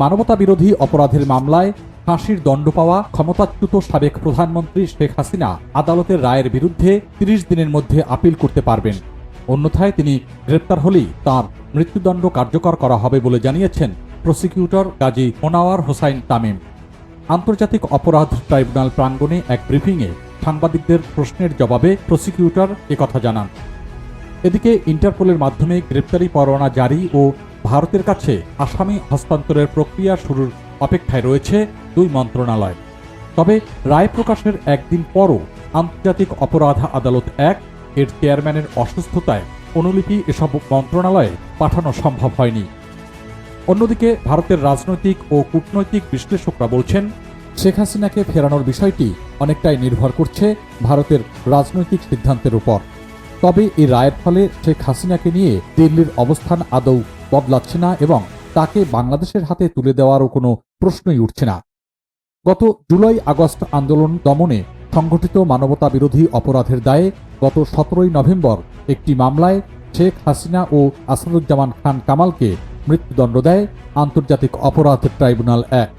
মানবতা বিরোধী অপরাধের মামলায় ফাঁসির দণ্ড পাওয়া ক্ষমতাচ্যুত সাবেক প্রধানমন্ত্রী শেখ হাসিনা আদালতের রায়ের বিরুদ্ধে তিরিশ দিনের মধ্যে আপিল করতে পারবেন। অন্যথায় তিনি গ্রেপ্তার হলেই তার মৃত্যুদণ্ড কার্যকর করা হবে বলে জানিয়েছেন প্রসিকিউটর গাজী মোনাওয়ার হোসাইন তামিম। আন্তর্জাতিক অপরাধ ট্রাইব্যুনাল প্রাঙ্গণে এক ব্রিফিংয়ে সাংবাদিকদের প্রশ্নের জবাবে প্রসিকিউটর একথা জানান। এদিকে ইন্টারপোলের মাধ্যমে গ্রেপ্তারি পরোয়ানা জারি ও ভারতের কাছে আসামি হস্তান্তরের প্রক্রিয়া শুরুর অপেক্ষায় রয়েছে দুই মন্ত্রণালয়। তবে রায় প্রকাশের একদিন পরও আন্তর্জাতিক অপরাধ আদালত এক, এর চেয়ারম্যানের অসুস্থতায় অনুলিপি এসব মন্ত্রণালয়ে পাঠানো সম্ভব হয়নি। অন্যদিকে ভারতের রাজনৈতিক ও কূটনৈতিক বিশ্লেষকরা বলছেন, শেখ হাসিনাকে ফেরানোর বিষয়টি অনেকটাই নির্ভর করছে ভারতের রাজনৈতিক সিদ্ধান্তের উপর। তবে এই রায়ের ফলে শেখ হাসিনাকে নিয়ে দিল্লির অবস্থান আদৌ বদলাচ্ছে না এবং তাকে বাংলাদেশের হাতে তুলে দেওয়ারও কোনো প্রশ্নই উঠছে না। গত জুলাই আগস্ট আন্দোলন দমনে সংগঠিত মানবতা বিরোধী অপরাধের দায়ে গত সতেরোই নভেম্বর একটি মামলায় শেখ হাসিনা ও আসাদুজ্জামান খান কামালকে মৃত্যুদণ্ড দেয় আন্তর্জাতিক অপরাধ ট্রাইব্যুনাল এক।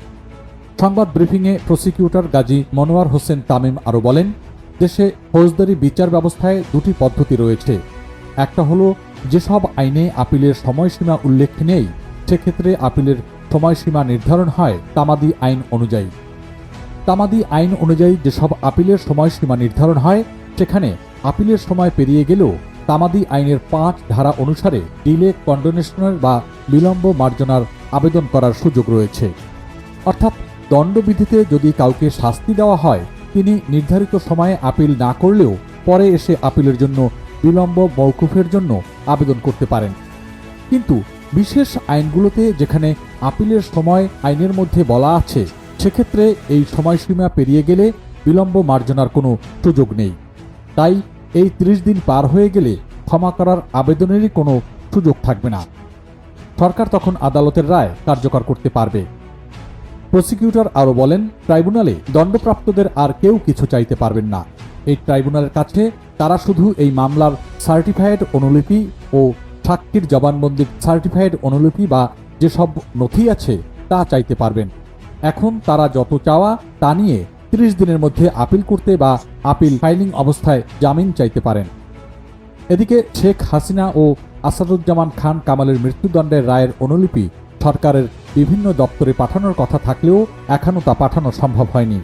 সংবাদ ব্রিফিংয়ে প্রসিকিউটর গাজী মনোয়ার হোসেন তামিম আরও বলেন, দেশে ফৌজদারি বিচার ব্যবস্থায় দুটি পদ্ধতি রয়েছে। একটা হলো যেসব আইনে আপিলের সময়সীমা উল্লেখ নেই, সেক্ষেত্রে আপিলের সময়সীমা নির্ধারণ হয় তামাদি আইন অনুযায়ী। তামাদি আইন অনুযায়ী যেসব আপিলের সময়সীমা নির্ধারণ হয়, সেখানে আপিলের সময় পেরিয়ে গেলেও তামাদি আইনের পাঁচ ধারা অনুসারে ডিলে কন্ডোনেশনের বা বিলম্ব মার্জনার আবেদন করার সুযোগ রয়েছে। অর্থাৎ দণ্ডবিধিতে যদি কাউকে শাস্তি দেওয়া হয়, তিনি নির্ধারিত সময়ে আপিল না করলেও পরে এসে আপিলের জন্য বিলম্ব মৌকুফের জন্য আবেদন করতে পারেন। কিন্তু বিশেষ আইনগুলোতে যেখানে আপিলের সময় আইনের মধ্যে বলা আছে, সেক্ষেত্রে এই সময়সীমা পেরিয়ে গেলে বিলম্ব মার্জনার কোনো সুযোগ নেই। তাই এই ত্রিশ দিন পার হয়ে গেলে ক্ষমা করার আবেদনেরই কোনো সুযোগ থাকবে না। সরকার তখন আদালতের রায় কার্যকর করতে পারবে। প্রসিকিউটর আরও বলেন, ট্রাইব্যুনালে দণ্ডপ্রাপ্তদের আর কেউ কিছু চাইতে পারবেন না। এই ট্রাইব্যুনালের কাছে তারা শুধু এই মামলার সার্টিফাইড অনুলিপি ও সাক্ষীর জবানবন্দির সার্টিফাইড অনুলিপি বা যেসব নথি আছে তা চাইতে পারবেন। এখন তারা যত চাওয়া তা নিয়ে ত্রিশ দিনের মধ্যে আপিল করতে বা আপিল ফাইলিং অবস্থায় জামিন চাইতে পারেন। এদিকে শেখ হাসিনা ও আসাদুজ্জামান খান কামালের মৃত্যুদণ্ডের রায়ের অনুলিপি সরকারের বিভিন্ন দপ্তরে পাঠানোর কথা থাকলেও এখনও তা পাঠানো সম্ভব হয়নি।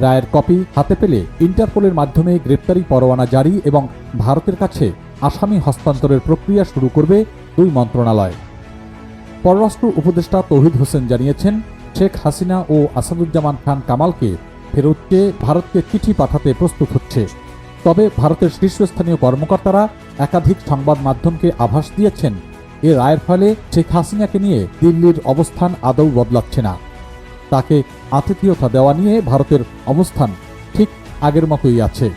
রায়ের কপি হাতে পেলে ইন্টারপোলের মাধ্যমে গ্রেপ্তারি পরোয়ানা জারি এবং ভারতের কাছে আসামি হস্তান্তরের প্রক্রিয়া শুরু করবে দুই মন্ত্রণালয়। পররাষ্ট্র উপদেষ্টা তৌহিদ হোসেন জানিয়েছেন, শেখ হাসিনা ও আসাদুজ্জামান খান কামালকে ফেরত চেয়ে ভারতকে চিঠি পাঠাতে প্রস্তুত হচ্ছে। তবে ভারতের শীর্ষস্থানীয় কর্মকর্তারা একাধিক সংবাদ মাধ্যমকে আভাস দিয়েছেন এ রায়ের ফলে শেখ হাসিনাকে নিয়ে দিল্লির অবস্থান আদৌ বদলাচ্ছে না। তাকে আতিথেয়তা দেওয়া নিয়ে ভারতের অবস্থান ঠিক আগের মতোই আছে।